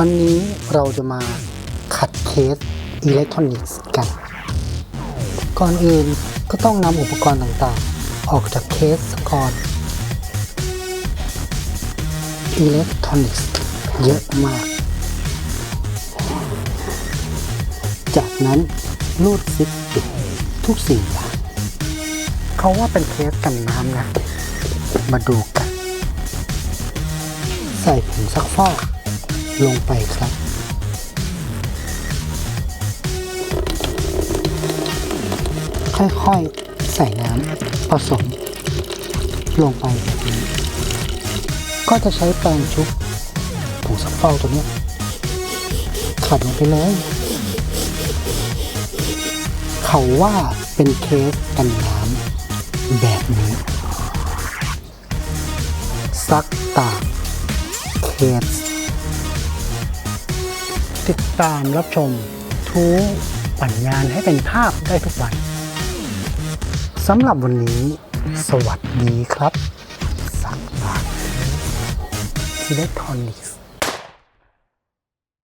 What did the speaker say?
วันนี้เราจะมาขัดเคสอิเล็กทรอนิกส์กัน ก่อนอื่นก็ต้องนำอุปกรณ์ต่างๆ ออกจากเคสก่อนอิเล็กทรอนิกส์เยอะมาก จากนั้นรูดซิปปิดทุกสิ่งอย่างเขาว่าเป็นเคสกันน้ำนะ มาดูกัน ใส่ผงซักฟอก ลงไปครับ ค่อยๆ ใส่น้ำผสม ลงไปแบบนี้ ก็จะใช้แปรงชุบผงซักฟอกตัวนี้ขัดลงไปเลย เขาว่าเป็นเคสกันน้ำแบบนี้ ซักตากเคส ติดตามรับชมทูปั่นงานให้เป็นภาพได้ทุกวันสำหรับวันนี้ สวัสดีครับ สักตากอิเล็กทรอนิกส์